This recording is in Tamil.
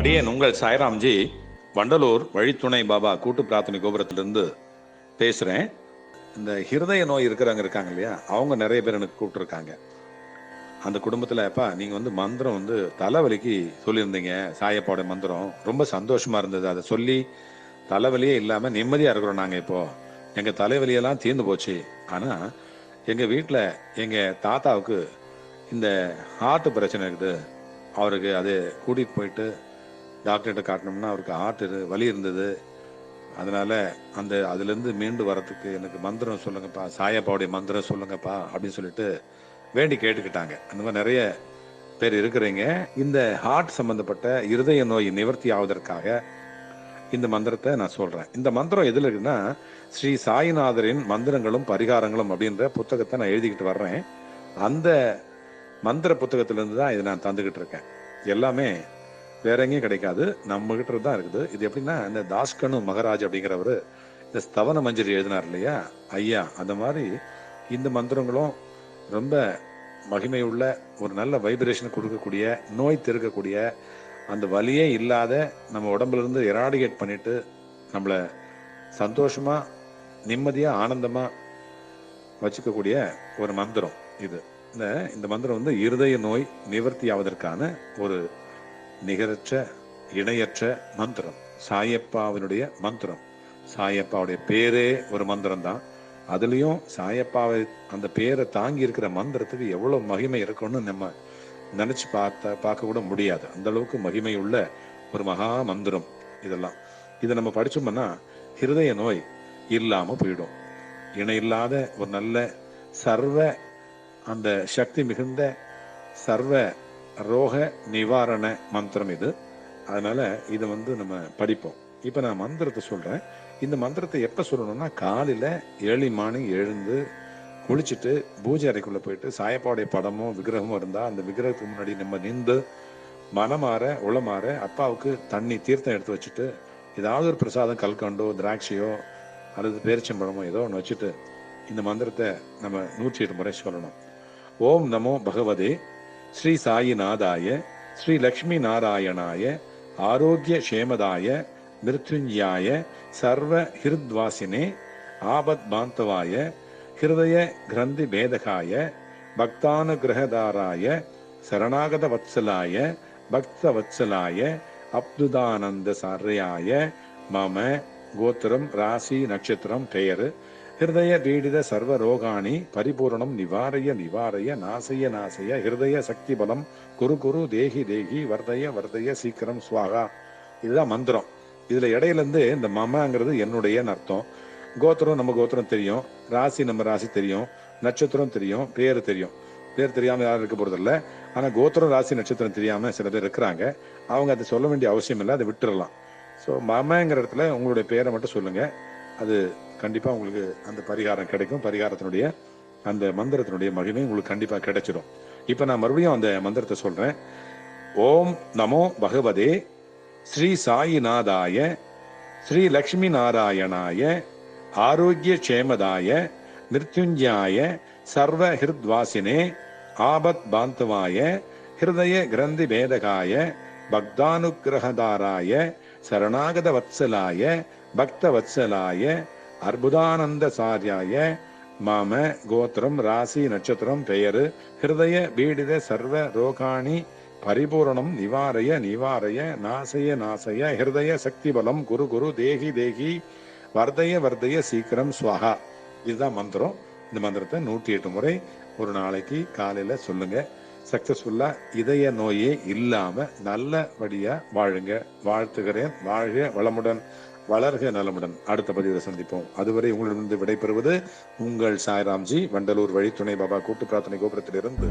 அடியேன் உங்கள் சாய்ராம்ஜி வண்டலூர் வழித்துணை பாபா கூட்டு பிரார்த்தனை கோபுரத்திலிருந்து பேசுகிறேன் இந்த ஹிருதய நோய் இருக்கிறவங்க இருக்காங்க இல்லையா? அவங்க நிறைய பேர் எனக்கு கூப்பிட்டுருக்காங்க. அந்த குடும்பத்தில் அப்பா நீங்கள் வந்து மந்திரம் வந்து தலைவலிக்கு சொல்லியிருந்தீங்க சாயப்பாவோட மந்திரம். ரொம்ப சந்தோஷமாக இருந்தது. அதை சொல்லி தலைவலியே இல்லாமல் நிம்மதியாக இருக்கிறோம் நாங்கள் இப்போது எங்கள் தலைவலியெல்லாம் தீர்ந்து போச்சு. ஆனால் எங்கள் வீட்டில் எங்கள் தாத்தாவுக்கு இந்த ஹார்ட் பிரச்சனை இருக்குது. அவருக்கு அது கூட்டிகிட்டு போயிட்டு டாக்டர்கிட்ட காட்டினோம்னா அவருக்கு ஹார்ட் வலி இருந்தது. அதனால் அந்த அதுலேருந்து மீண்டு வரத்துக்கு எனக்கு மந்திரம் சொல்லுங்கப்பா சாயப்பாவுடைய மந்திரம் சொல்லுங்கப்பா அப்படின்னு சொல்லிட்டு வேண்டி கேட்டுக்கிட்டாங்க. அந்த மாதிரி நிறைய பேர் இருக்கிறீங்க. இந்த ஹார்ட் சம்மந்தப்பட்ட இருதய நோய் நிவர்த்தி ஆவதற்காக இந்த மந்திரத்தை நான் சொல்கிறேன் இந்த மந்திரம் எதில் இருக்குன்னா ஸ்ரீ சாய்நாதரின் மந்திரங்களும் பரிகாரங்களும் அப்படின்ற புத்தகத்தை நான் எழுதிக்கிட்டு வர்றேன். அந்த மந்திர புத்தகத்திலேருந்து தான் இதை நான் தந்துக்கிட்டு இருக்கேன். எல்லாமே வேற எங்கேயும் கிடைக்காது. நம்ம கிட்ட தான் இருக்குது. இது எப்படின்னா இந்த தாஸ்கனு மகராஜ் அப்படிங்கிறவர் இந்த ஸ்தவன மஞ்சரி எழுதினார் இல்லையா? ஐயா அந்த மாதிரி இந்த மந்திரங்களும் ரொம்ப மகிமை உள்ள ஒரு நல்ல வைப்ரேஷன் கொடுக்கக்கூடிய நோய் திருக்கக்கூடிய அந்த வலியே இல்லாத நம்ம உடம்புல இருந்து எராடிகேட் பண்ணிட்டு நம்மளை சந்தோஷமா நிம்மதியா ஆனந்தமா வச்சுக்கக்கூடிய ஒரு மந்திரம் இது. இந்த இந்த மந்திரம் வந்து இருதய நோய் நிவர்த்தி ஆவதற்கான ஒரு நிகரற்ற இணையற்ற மந்திரம். சாயப்பாவினுடைய மந்திரம். சாயப்பாவுடைய பேரே ஒரு மந்திரம் தான் அதுலேயும் சாயப்பாவை அந்த பேரை தாங்கி இருக்கிற மந்திரத்துக்கு எவ்வளோ மகிமை இருக்கும்னு நம்ம நினச்சி பார்த்த பார்க்க கூட முடியாது. அந்த அளவுக்கு மகிமை உள்ள ஒரு மகா மந்திரம் இதெல்லாம். இதை நம்ம படித்தோம்னா ஹிருதய நோய் இல்லாமல் போயிடும். இணை இல்லாத ஒரு நல்ல சர்வ அந்த சக்தி மிகுந்த சர்வ ரோக நிவாரண மந்திரம் இது. அதனால இதை வந்து நம்ம படிப்போம். இப்போ நான் மந்திரத்தை சொல்கிறேன் இந்த மந்திரத்தை எப்போ சொல்லணும்னா காலையில் ஏழி மார்னிங் எழுந்து குளிச்சுட்டு பூஜை அறைக்குள்ளே போயிட்டு சாயப்பாவுடைய படமோ விக்கிரகமோ இருந்தால் அந்த விக்கிரகத்துக்கு முன்னாடி நம்ம நின்று மனமாற உளமாற அப்பாவுக்கு தண்ணி தீர்த்தம் எடுத்து வச்சுட்டு ஏதாவது ஒரு பிரசாதம் கல்கண்டோ திராட்சையோ அல்லது பேரிச்சம்பழமோ ஏதோ ஒன்று வச்சுட்டு இந்த மந்திரத்தை நம்ம நூற்றி எட்டு முறை சொல்லணும். ஓம் நமோ பகவதே ஸ்ரீ சாயிநாதாய ஸ்ரீ லக்ஷ்மி நாராயணாய ஆரோக்கிய க்ஷேமதாய மிருத்யுஞ்சாய சர்வ ஹிருத்வாசினே ஆபத் பாந்தவாய ஹிருதய கிரந்தி பேதகாய பக்தானுகிரகதாராய சரணாகத வத்சலாய பக்த வத்சலாய அப்துதானந்த சாரையாய மம கோத்திரம் ராசி நட்சத்திரம் பெயர் ஹிருதய பீடித சர்வ ரோகாணி பரிபூரணம் நிவாரய நிவாரய நாசைய நாசைய ஹிருதய சக்தி பலம் குரு குரு தேகி தேகி வர்தய வர்தய சீக்கிரம் சுவாகா. இதுதான் மந்திரம். இதுல இடையிலேருந்து இந்த மமங்கிறது என்னுடைய அர்த்தம். கோத்திரம் நம்ம கோத்திரம் தெரியும். ராசி நம்ம ராசி தெரியும். நட்சத்திரம் தெரியும். பேர் தெரியும். பேர் தெரியாம யாரும் இருக்க போறதில்ல. ஆனா கோத்திரம் ராசி நட்சத்திரம் தெரியாம சில பேர் இருக்கிறாங்க. அவங்க அதை சொல்ல வேண்டிய அவசியம் இல்லை. அதை விட்டுறலாம். ஸோ மமங்கிற இடத்துல உங்களுடைய பேரை மட்டும் சொல்லுங்க. அது கண்டிப்பாக உங்களுக்கு அந்த பரிகாரம் கிடைக்கும். பரிகாரத்தினுடைய அந்த மந்திரத்தினுடைய மகிமை உங்களுக்கு கண்டிப்பாக கிடைச்சிடும் இப்போ நான் மறுபடியும் அந்த மந்திரத்தை சொல்கிறேன் ஓம் நமோ பகவதே ஸ்ரீ சாயிநாதாய ஸ்ரீ லக்ஷ்மி நாராயணாய ஆரோக்கிய க்ஷேமதாய மிருத்யுஞ்சாய சர்வ ஹிருத்வாசினே ஆபத் பாந்தவாய ஹிருதய கிரந்தி பேதகாய பக்தானுகிரகதாராய சரணாகத வத்சலாய பக்த வத்சலாய அற்புதானந்த சாரியாய மாம கோத்திரம் ராசி நட்சத்திரம் பெயரு ஹிருதய பீடித சர்வ ரோகாணி பரிபூரணம் நிவாரய நிவாரய நாசய நாசய ஹிருதய சக்தி பலம் குரு குரு தேகி தேகி வர்தய வர்தய சீக்கிரம் ஸ்வாகா. இதுதான் மந்திரம். இந்த மந்திரத்தை நூற்றி எட்டு முறை ஒரு நாளைக்கு காலையில சொல்லுங்க. சக்சஸ்ஃபுல்லா இதய நோயே இல்லாம நல்லபடியா வாழுங்க. வாழ்த்துகிறேன். வாழ்க வளமுடன். வளர்க நலமுடன். அடுத்த பதிவில் சந்திப்போம். அதுவரை உங்களிடமிருந்து விடைபெறுவது உங்கள் சாய்ராம்ஜி வண்டலூர் வழி துணை பாபா கூட்டு பிரார்த்தனை கோபுரத்திலிருந்து.